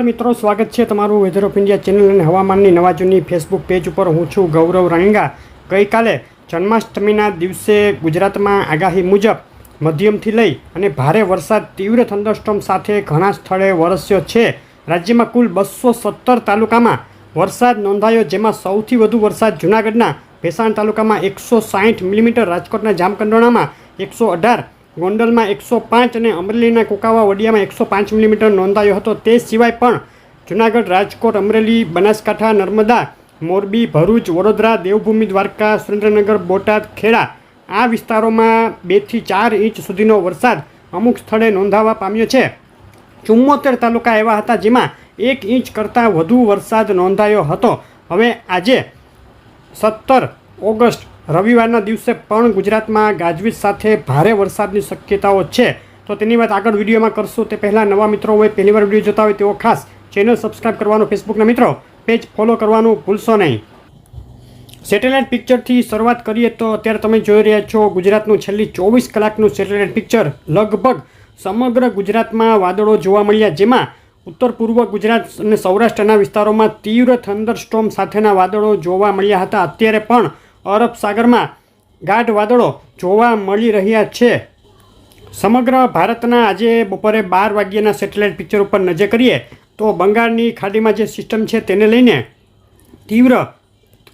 મિત્રો, સ્વાગત છે તમારું વેધર ઓફ ઇન્ડિયા ચેનલ અને હવામાનની નવા જૂની ફેસબુક પેજ ઉપર. હું છું ગૌરવ રણિંગા. ગઈકાલે જન્માષ્ટમીના દિવસે ગુજરાતમાં આગાહી મુજબ મધ્યમથી લઈ અને ભારે વરસાદ, તીવ્ર થંડરસ્ટોમ સાથે ઘણા સ્થળે વરસ્યો છે. રાજ્યમાં કુલ બસો સત્તર તાલુકામાં વરસાદ નોંધાયો, જેમાં સૌથી વધુ વરસાદ જૂનાગઢના ભેસાણ તાલુકામાં એકસો સાઠ મિલીમીટર, રાજકોટના જામકંડોળામાં એકસો અઢાર ગોંડલમાં એકસો પાંચ અને અમરેલીના કુકાવા વડિયામાં એકસો પાંચ મિલીમીટર નોંધાયો હતો. તે સિવાય પણ જૂનાગઢ રાજકોટ, અમરેલી, બનાસકાંઠા, નર્મદા, મોરબી, ભરૂચ, વડોદરા, દેવભૂમિ, દ્વારકા, સુરેન્દ્રનગર, બોટાદ, ખેડા આ વિસ્તારોમાં બેથી ચાર ઇંચ સુધીનો વરસાદ અમુક સ્થળે નોંધાવા પામ્યો છે. ચુમ્મોતેર તાલુકા એવા હતા જેમાં એક ઇંચ કરતાં વધુ વરસાદ નોંધાયો હતો. હવે આજે સત્તર ઓગસ્ટ રવિવારના દિવસે પણ ગુજરાતમાં ગાજવીજ સાથે ભારે વરસાદની શક્યતાઓ છે. તો તેની વાત આગળ વિડીયોમાં કરશું. તે પહેલાં નવા મિત્રો હોય પહેલીવાર વીડિયો જોતા હોય તેઓ ખાસ ચેનલ સબસ્ક્રાઈબ કરવાનું ફેસબુકના મિત્રો પેજ ફોલો કરવાનું ભૂલશો નહીં. સેટેલાઇટ પિક્ચરથી શરૂઆત કરીએ તો અત્યારે તમે જોઈ રહ્યા છો ગુજરાતનું છેલ્લી ચોવીસ કલાકનું સેટેલાઇટ પિક્ચર લગભગ સમગ્ર ગુજરાતમાં વાદળો જોવા મળ્યા, જેમાં ઉત્તર પૂર્વ ગુજરાત અને સૌરાષ્ટ્રના વિસ્તારોમાં તીવ્ર થંડરસ્ટોમ સાથેના વાદળો જોવા મળ્યા હતા. અત્યારે પણ અરબ સાગરમાં ગાઢ વાદળો જોવા મળી રહ્યા છે. સમગ્ર ભારતના આજે બપોરે બાર વાગ્યાના સેટેલાઇટ પિક્ચર ઉપર નજર કરીએ તો બંગાળની ખાડીમાં જે સિસ્ટમ છે તેને લઈને તીવ્ર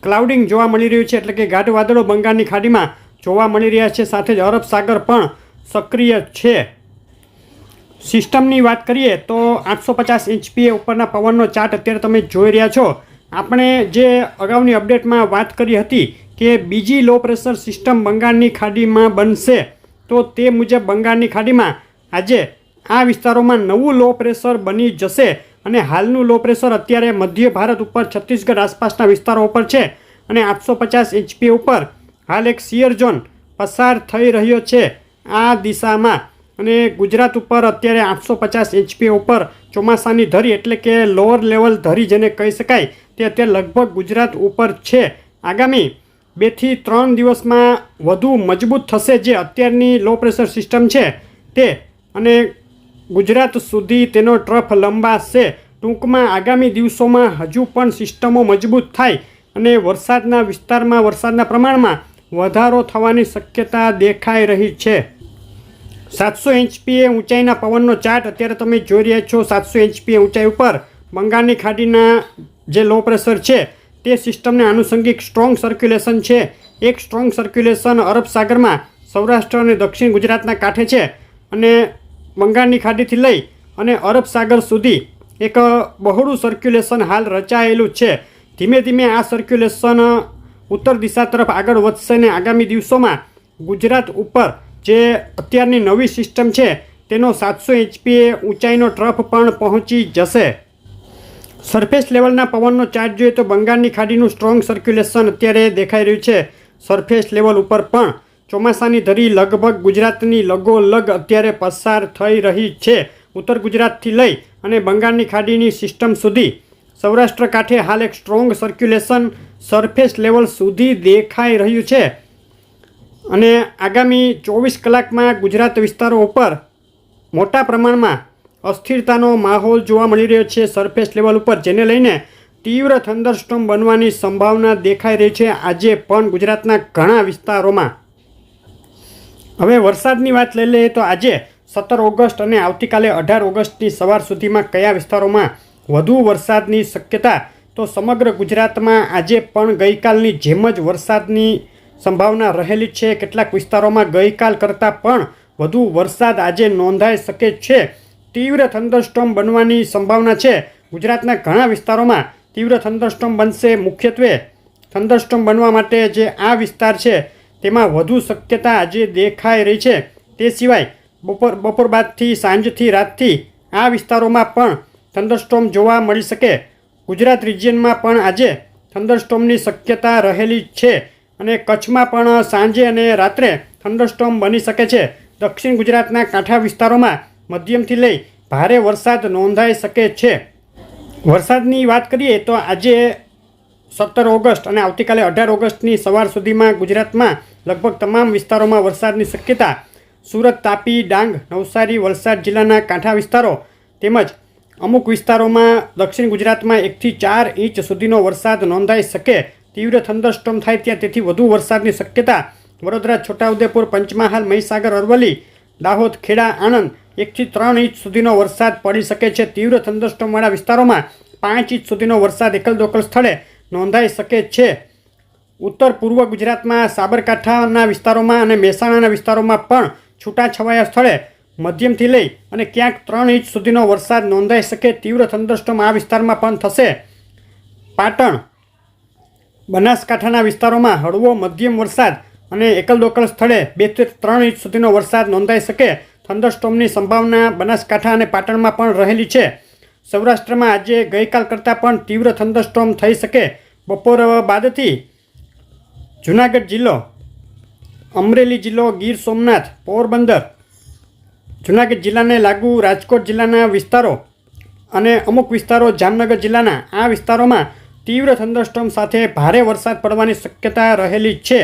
ક્લાઉડિંગ જોવા મળી રહ્યું છે. એટલે કે ગાઢ વાદળો બંગાળની ખાડીમાં જોવા મળી રહ્યા છે. સાથે જ અરબ સાગર પણ સક્રિય છે. સિસ્ટમની વાત કરીએ તો આઠસો પચાસ એચપીએ ઉપરના પવનનો ચાર્ટ અત્યારે તમે જોઈ રહ્યા છો. આપણે જે અગાઉની અપડેટમાં વાત કરી હતી કે બીજી લો પ્રેશર સિસ્ટમ બંગાળની ખાડીમાં બનશે, તો તે મુજબ બંગાળની ખાડીમાં આજે આ વિસ્તારોમાં નવું લો પ્રેશર બની જશે અને હાલનું લો પ્રેશર અત્યારે મધ્ય ભારત ઉપર, છત્તીસગઢ આસપાસના વિસ્તારો ઉપર છે અને આઠસો પચાસ એચપી ઉપર હાલ એક સિયર ઝોન પસાર થઈ રહ્યો છે આ દિશામાં. અને ગુજરાત ઉપર અત્યારે આઠસો પચાસ એચપી ઉપર ચોમાસાની ધરી એટલે કે લોઅર લેવલ ધરી જેને કહી શકાય, તે અત્યારે લગભગ ગુજરાત ઉપર છે. આગામી બેથી ત્રણ દિવસમાં વધુ મજબૂત થશે જે અત્યારની લો પ્રેશર સિસ્ટમ છે તે. અને ગુજરાત સુધી તેનો ટ્રફ લંબાશે. ટૂંકમાં આગામી દિવસોમાં હજુ પણ સિસ્ટમો મજબૂત થાય અને વરસાદના વિસ્તારમાં વરસાદના પ્રમાણમાં વધારો થવાની શક્યતા દેખાઈ રહી છે. સાતસો એચપીએ ઊંચાઈના પવનનો ચાર્ટ અત્યારે તમે જોઈ રહ્યા છો. સાતસો એચપીએ ઊંચાઈ ઉપર બંગાળની ખાડીના જે લો પ્રેશર છે તે સિસ્ટમને આનુષંગિક સ્ટ્રોંગ સર્ક્યુલેશન છે. એક સ્ટ્રોંગ સર્ક્યુલેશન અરબ સાગરમાં સૌરાષ્ટ્ર અને દક્ષિણ ગુજરાતના કાંઠે છે અને બંગાળની ખાડીથી લઈ અને અરબ સાગર સુધી એક બહોળું સર્ક્યુલેશન હાલ રચાયેલું છે. ધીમે ધીમે આ સર્ક્યુલેશન ઉત્તર દિશા તરફ આગળ વધશે ને આગામી દિવસોમાં ગુજરાત ઉપર જે અત્યારની નવી સિસ્ટમ છે તેનો સાતસો એચપીએ ઊંચાઈનો ટ્રફ પણ પહોંચી જશે. સરફેસ લેવલના પવનનો ચાર્જ જોઈએ તો બંગાળની ખાડીનું સ્ટ્રોંગ સર્ક્યુલેશન અત્યારે દેખાઈ રહ્યું છે. સરફેસ લેવલ ઉપર પણ ચોમાસાની ધરી લગભગ ગુજરાતની લગોલગ અત્યારે પસાર થઈ રહી છે. ઉત્તર ગુજરાતથી લઈ અને બંગાળની ખાડીની સિસ્ટમ સુધી સૌરાષ્ટ્ર કાંઠે હાલ એક સ્ટ્રોંગ સર્ક્યુલેશન સરફેસ લેવલ સુધી દેખાઈ રહ્યું છે. અને આગામી ચોવીસ કલાકમાં ગુજરાત વિસ્તારો ઉપર મોટા પ્રમાણમાં અસ્થિરતાનો માહોલ જોવા મળી રહ્યો છે સરફેસ લેવલ ઉપર, જેને લઈને તીવ્ર થંડરસ્ટોમ બનવાની સંભાવના દેખાઈ રહી છે આજે પણ ગુજરાતના ઘણા વિસ્તારોમાં. હવે વરસાદની વાત લઈ લઈએ તો આજે સત્તર ઓગસ્ટ અને આવતીકાલે અઢાર ઓગસ્ટની સવાર સુધીમાં કયા વિસ્તારોમાં વધુ વરસાદની શક્યતા? તો સમગ્ર ગુજરાતમાં આજે પણ ગઈકાલની જેમ જ વરસાદની સંભાવના રહેલી છે. કેટલાક વિસ્તારોમાં ગઈકાલ કરતાં પણ વધુ વરસાદ આજે નોંધાઈ શકે છે. તીવ્ર થંડરસ્ટોમ બનવાની સંભાવના છે. ગુજરાતના ઘણા વિસ્તારોમાં તીવ્ર થંડરસ્ટોમ બનશે. મુખ્યત્વે થંડરસ્ટોમ બનવા માટે જે આ વિસ્તાર છે, તેમાં વધુ શક્યતા આજે દેખાઈ રહી છે. તે સિવાય બપોર બપોર બાદથી સાંજથી રાતથી આ વિસ્તારોમાં પણ થંડરસ્ટોમ જોવા મળી શકે. ગુજરાત રિજિયનમાં પણ આજે થંડરસ્ટોમની શક્યતા રહેલી છે અને કચ્છમાં પણ સાંજે અને રાત્રે થંડરસ્ટોમ બની શકે છે. દક્ષિણ ગુજરાતના કાંઠા વિસ્તારોમાં મધ્યમથી લઈ ભારે વરસાદ નોંધાઈ શકે છે. વરસાદની વાત કરીએ તો આજે સત્તર ઓગસ્ટ અને આવતીકાલે અઢાર ઓગસ્ટની સવાર સુધીમાં ગુજરાતમાં લગભગ તમામ વિસ્તારોમાં વરસાદની શક્યતા. સુરત, તાપી, ડાંગ, નવસારી, વલસાડ જિલ્લાના કાંઠા વિસ્તારો તેમજ અમુક વિસ્તારોમાં દક્ષિણ ગુજરાતમાં એકથી ચાર ઇંચ સુધીનો વરસાદ નોંધાઈ શકે. તીવ્ર થંડરસ્ટોમ થાય ત્યાં તેથી વધુ વરસાદની શક્યતા. વડોદરા, છોટાઉદેપુર, પંચમહાલ, મહીસાગર, અરવલ્લી, દાહોદ, ખેડા, આણંદ એકથી ત્રણ ઇંચ સુધીનો વરસાદ પડી શકે છે. તીવ્ર થંડરસ્ટોમવાળા વિસ્તારોમાં પાંચ ઇંચ સુધીનો વરસાદ એકલ દોકલ સ્થળે નોંધાઈ શકે છે. ઉત્તર પૂર્વ ગુજરાતમાં, સાબરકાંઠાના વિસ્તારોમાં અને મહેસાણાના વિસ્તારોમાં પણ છૂટાછવાયા સ્થળે મધ્યમથી લઈ અને ક્યાંક ત્રણ ઇંચ સુધીનો વરસાદ નોંધાઈ શકે. તીવ્ર થંડરસ્ટોમ આ વિસ્તારમાં પણ થશે. પાટણ, બનાસકાંઠાના વિસ્તારોમાં હળવો મધ્યમ વરસાદ અને એકલ દોકલ સ્થળે બેથી ત્રણ ઇંચ સુધીનો વરસાદ નોંધાઈ શકે. થંડરસ્ટોમની સંભાવના બનાસકાંઠા અને પાટણમાં પણ રહેલી છે. સૌરાષ્ટ્રમાં આજે ગઈકાલ કરતાં પણ તીવ્ર થંડરસ્ટોમ થઈ શકે. બપોર બાદથી જુનાગઢ જિલ્લો, અમરેલી જિલ્લો, ગીર સોમનાથ, પોરબંદર, જુનાગઢ જિલ્લાને લાગુ રાજકોટ જિલ્લાના વિસ્તારો અને અમુક વિસ્તારો જામનગર જિલ્લાના, આ વિસ્તારોમાં તીવ્ર થંડરસ્ટોમ સાથે ભારે વરસાદ પડવાની શક્યતા રહેલી છે.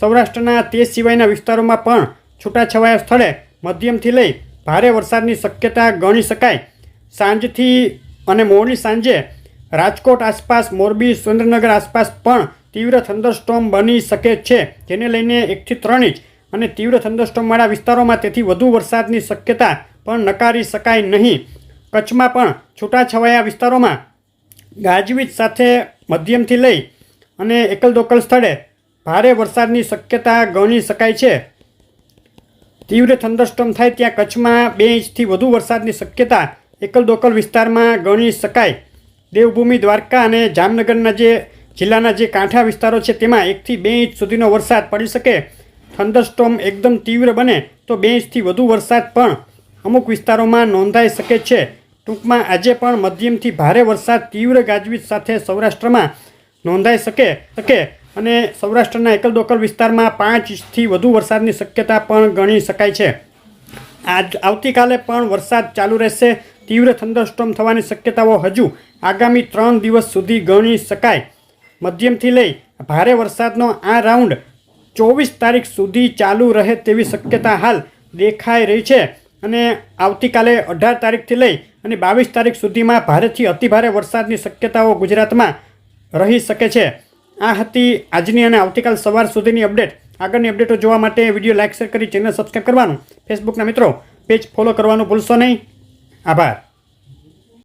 સૌરાષ્ટ્રના તે સિવાયના વિસ્તારોમાં પણ છૂટાછવાયા સ્થળે મધ્યમથી લઈ ભારે વરસાદની શક્યતા ગણી શકાય. સાંજથી અને મોડી સાંજે રાજકોટ આસપાસ, મોરબી, સુરેન્દ્રનગર આસપાસ પણ તીવ્ર થંડરસ્ટોમ બની શકે છે, જેને લઈને એકથી ત્રણ ઇંચ અને તીવ્ર થંડરસ્ટોમવાળા વિસ્તારોમાં તેથી વધુ વરસાદની શક્યતા પણ નકારી શકાય નહીં. કચ્છમાં પણ છૂટાછવાયા વિસ્તારોમાં ગાજવીજ સાથે મધ્યમથી લઈ અને એકલ દોકલ સ્થળે ભારે વરસાદની શક્યતા ગણી શકાય છે. તીવ્ર થંડરસ્ટોમ થાય ત્યાં કચ્છમાં બે ઇંચથી વધુ વરસાદની શક્યતા એકલ દોકલ વિસ્તારમાં ગણી શકાય. દેવભૂમિ, દ્વારકા અને જામનગરના જે જિલ્લાના જે કાંઠા વિસ્તારો છે, તેમાં એકથી બે ઇંચ સુધીનો વરસાદ પડી શકે. થંડરસ્ટોમ એકદમ તીવ્ર બને તો બે ઇંચથી વધુ વરસાદ પણ અમુક વિસ્તારોમાં નોંધાઈ શકે છે. ટૂંકમાં આજે પણ મધ્યમથી ભારે વરસાદ તીવ્ર ગાજવીજ સાથે સૌરાષ્ટ્રમાં નોંધાઈ શકે શકે. અને સૌરાષ્ટ્રના એકલ દોકલ વિસ્તારમાં પાંચ ઇંચથી વધુ વરસાદની શક્યતા પણ ગણી શકાય છે. આજ, આવતીકાલે પણ વરસાદ ચાલુ રહેશે. તીવ્ર થંડરસ્ટોમ થવાની શક્યતાઓ હજુ આગામી ત્રણ દિવસ સુધી ગણી શકાય. મધ્યમથી લઈ ભારે વરસાદનો આ રાઉન્ડ ચોવીસ તારીખ સુધી ચાલુ રહે તેવી શક્યતા હાલ દેખાઈ રહી છે. અને આવતીકાલે અઢાર તારીખથી લઈ અને બાવીસ તારીખ સુધીમાં ભારેથી અતિભારે વરસાદની શક્યતાઓ ગુજરાતમાં રહી શકે છે. આ હતી આજની અને આવતીકાલ સવાર સુધીની અપડેટ. આગળની અપડેટો જોવા માટે વીડિયો લાઇક, શેર કરી ચેનલ સબસ્ક્રાઈબ કરવાનું. ફેસબુકના મિત્રો, પેજ ફોલો કરવાનું ભૂલશો નહીં. આભાર.